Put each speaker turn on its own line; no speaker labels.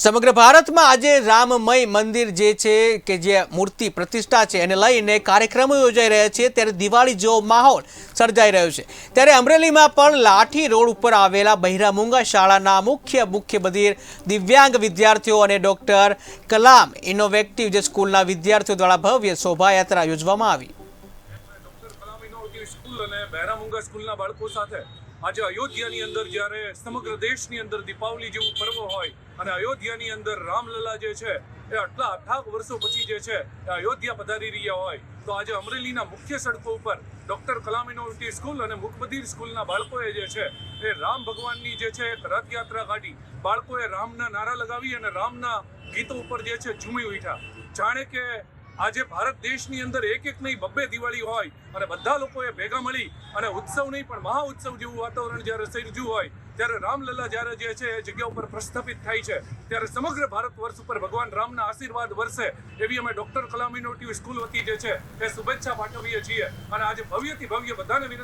સમગ્ર ભારતમાં આજે રામમય મંદિર જે છે કે જે મૂર્તિ પ્રતિષ્ઠા છે એને લઈને કાર્યક્રમો યોજાઈ રહ્યા છે, ત્યારે દિવાળી જેવો માહોલ સર્જાઈ રહ્યો છે. ત્યારે અમરેલીમાં પણ લાઠી રોડ ઉપર આવેલા બહિરામુંગા શાળાના મુખ્ય મુખ્ય બધિર દિવ્યાંગ વિદ્યાર્થીઓ અને ડૉક્ટર કલામ ઇનોવેટિવ જે સ્કૂલના વિદ્યાર્થીઓ દ્વારા ભવ્ય શોભાયાત્રા યોજવામાં આવી.
બહેરામુંગા સ્કૂલના બાળકો સાથે આજે અયોધ્યાની અંદર જ્યારે સમગ્ર દેશની અંદર દીપાવલી જેવું પર્વ હોય અને અયોધ્યાની અંદર રામલલા જે છે, એ આટલા અઠાક વર્ષો પછી જે છે, એ અયોધ્યા પધારી રહ્યા હોય, તો આજે અમરેલીના મુખ્ય સડકો ઉપર ડૉક્ટર કલામ યુનિવર્સિટી સ્કૂલ અને મુખબધીર સ્કૂલના બાળકોએ જે છે, એ રામ ભગવાનની જે છે, એક રથયાત્રા કાઢી બાળકોએ રામના નારા લગાવી અને રામના ગીતો ઉપર જે છે, ઝૂમી ઉઠ્યા. જાણે કે આજે ભારત દેશની અંદર એક એક નહીં, બબ્બે દિવાળી હોય અને બધા લોકોએ ભેગા મળી અને ઉત્સવ નહીં, પણ મહા જેવું વાતાવરણ જ્યારે સર્જ્યું હોય, ત્યારે રામલલ્લા જ્યારે જે છે, એ જગ્યા ઉપર પ્રસ્થાપિત થાય છે, ત્યારે સમગ્ર ભારત વર્ષ ઉપર ભગવાન રામના આશીર્વાદ વર્ષે એવી અમે ડોક્ટર કલામ ઇનોવેટિવ સ્કૂલ વતી જે છે, એ શુભેચ્છા પાઠવીએ છીએ. અને આજે ભવ્યથી ભવ્ય બધાને વિનંતી